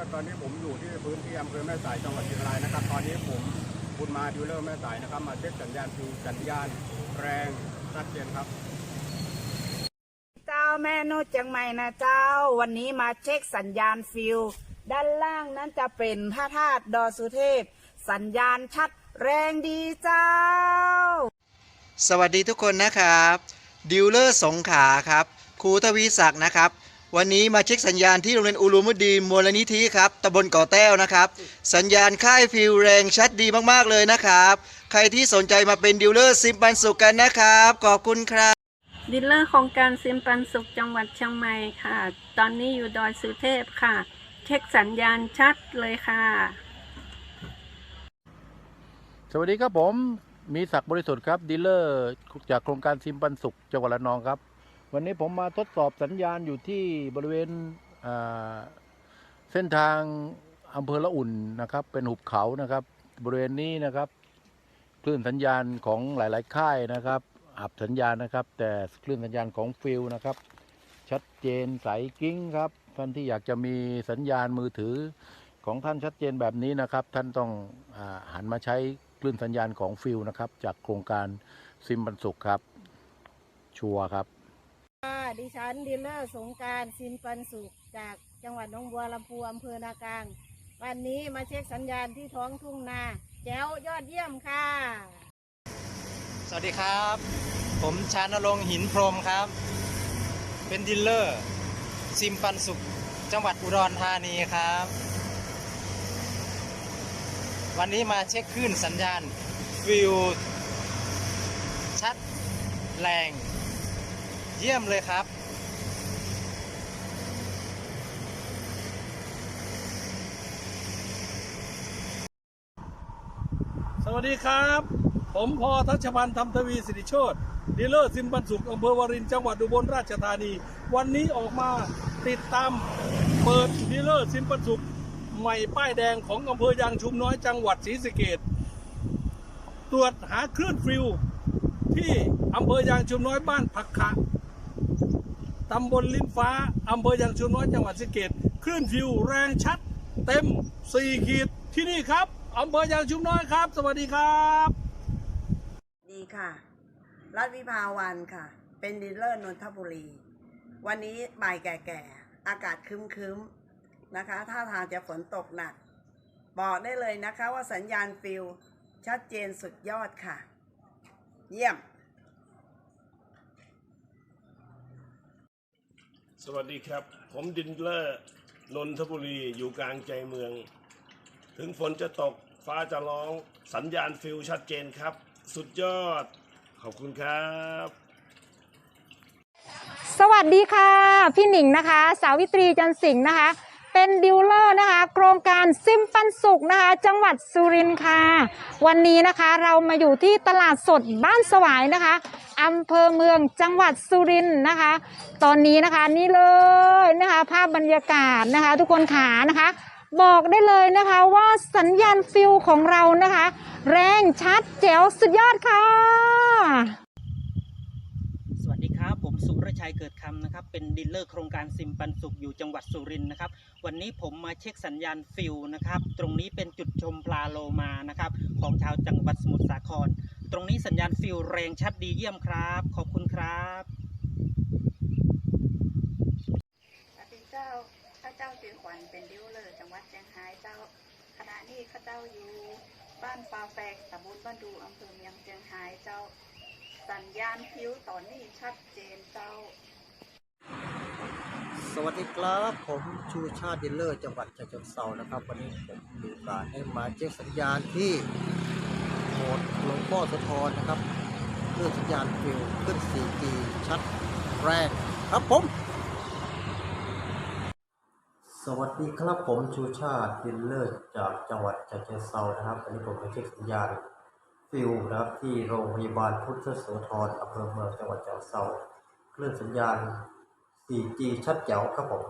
ว่าตอนนี้ผมอยู่ที่พื้นที่อำเภอแม่สายจังหวัดเชียงรายนะครับ ตอนนี้ผมบุญมาดิวเลอร์แม่สายนะครับ มาเช็คสัญญาณฟิวสัญญาณแรงชัดเจนครับ เจ้าแม่นุชเจียงใหม่นะเจ้า วันนี้มาเช็คสัญญาณฟิวด้านล่างนั้นจะเป็นพระธาตุดอยสุเทพ สัญญาณชัดแรงดีเจ้า สวัสดีทุกคนนะครับดิวเลอร์สงขลาครับครูทวีศักดิ์นะครับ วันนี้มาเช็คสัญญาณที่โรงเรียนอุลุมุดดีนมูลนิธิครับตำบลเกาะแต้วนะครับ สัญญาณค่ายฟิวแรงชัดดีมากๆเลยนะครับ ใครที่สนใจมาเป็นดิวเลอร์ซิมปันสุขกันนะครับ ขอบคุณครับ ดีลเลอร์โครงการซิมปันสุขจังหวัดเชียงใหม่ค่ะ ตอนนี้อยู่ดอยสุเทพค่ะ เช็คสัญญาณชัดเลยค่ะ สวัสดีครับผมมีศักดิ์บริสุทธิ์ครับดีลเลอร์จากโครงการซิมปันสุขจังหวัดระนองครับ วันนี้ผมมาทดสอบสัญญาณอยู่ที่บริเวณเส้นทางอำเภอละอุ่นนะครับ เป็นหุบเขานะครับ บริเวณนี้นะครับ คลื่นสัญญาณของหลาย ๆ ค่ายนะครับอับสัญญาณนะครับ แต่คลื่นสัญญาณของฟิลนะครับ ชัดเจนใสกิ้งครับท่านที่อยากจะมีสัญญาณมือถือของท่านชัดเจนแบบนี้นะครับ ท่านต้องอหันมาใช้คลื่นสัญญาณของฟิลนะครับ จากโครงการซิมบันสุขครับ ชัวร์ครับ ดิฉันดีลเลอร์สงการซินปันสุขจากจังหวัดหนองบัวลำพูอำเภอนากลาง วันนี้มาเช็คสัญญาณที่ท้องทุ่งนา แจ๋วยอดเยี่ยมค่ะ สวัสดีครับ ผมชานรงค์หินพรหมครับ เป็นดิลเลอร์ซิมปันสุข จังหวัดอุดรธานีครับ วันนี้มาเช็คคลื่นสัญญาณฟิวชัดแรง เยี่ยมเลยครับ สวัสดีครับ ผมพอทัชพันธ์ธรรมทวีสิริโชตดีลเลอร์ซิมบันสุขอำเภอวารินจังหวัดอุบลราชธานี วันนี้ออกมาติดตามเปิดดีลเลอร์ซิมบันสุขใหม่ป้ายแดงของอำเภอยางชุมน้อยจังหวัดศรีสะเกดตรวจหาคลื่นฟิวที่อำเภอยางชุมน้อยบ้านผักขะ ตำบลลิ้นฟ้า อำเภอยางชุมน้อย จังหวัดสะเกดคลื่นฟิวแรงชัด เต็ม 4 ขีด ที่นี่ครับ อำเภอยางชุมน้อยครับ สวัสดีครับ ดีค่ะ รัฐวิภาวันค่ะ เป็นดีลเลอร์นนทบุรี วันนี้บ่ายแก่ๆ อากาศครึ้มๆ นะคะท่าทางจะฝนตกหนัก บอกได้เลยนะคะว่าสัญญาณฟิลชัดเจนสุดยอดค่ะ เยี่ยม สวัสดีครับ ผมดินเลอร์นนทบุรีอยู่กลางใจเมือง ถึงฝนจะตกฟ้าจะร้องสัญญาณฟิลชัดเจนครับ สุดยอด ขอบคุณครับ สวัสดีค่ะ พี่หนิงนะคะ สาวิตรีจันสิงห์นะคะ เป็นดิวเลอร์นะคะ โครงการซิมปันสุขนะคะ จังหวัดสุรินทร์ค่ะ วันนี้นะคะเรามาอยู่ที่ตลาดสดบ้านสวายนะคะ อำเภอเมืองจังหวัดสุรินทร์นะคะ ตอนนี้นะคะนี่เลยนะคะ ภาพบรรยากาศนะคะ ทุกคนขานะคะ บอกได้เลยนะคะว่าสัญญาณฟิลของเรานะคะ แรงชัดแจ๋วสุดยอดค่ะสวัสดีครับ ผมสุรชัยเกิดคำนะครับ เป็นดีลเลอร์โครงการซิมปันสุขอยู่จังหวัดสุรินทร์นะครับ วันนี้ผมมาเช็คสัญญาณฟิวนะครับ ตรงนี้เป็นจุดชมปลาโลมานะครับ ของชาวจังหวัดสมุทรสาคร ตรงนี้สัญญาณฟิวแรงชัดดีเยี่ยมครับ ขอบคุณครับสวัสดีเจ้าข้าเจ้าจือขวัญเป็นดิวเลอร์จังหวัดเชียงรายเจ้าขณะนี้ข้าเจ้าอยู่บ้านปาแฟกตำบลบ้านดูอำเภอเมืองเชียงรายเจ้า สัญญาณฟิวตอนนี้ชัดเจนเจ้า สวัสดีครับผมชูชาติดิลเลอร์จังหวัดฉะเชิงเทรานะครับ วันนี้ผมมีโอกาสให้มาเช็คสัญญาณที่ หมดหลวงพ่อสะทอนนะครับคลื่อนสัญญาณฟิวขึ้น 4G ชัดแรงครับผม สวัสดีครับผมชูชาติดิลเลอร์จากจังหวัดฉะเชิงเทรานะครับวันนี้ผมมาเช็คสัญญาณฟิวนะครับที่โรงพยาบาลพุทธโสธรอำเภอเมืองจังหวัดฉะเชิงเทราคลื่นสัญญาณ 4G ชัดแจ๋วครับผม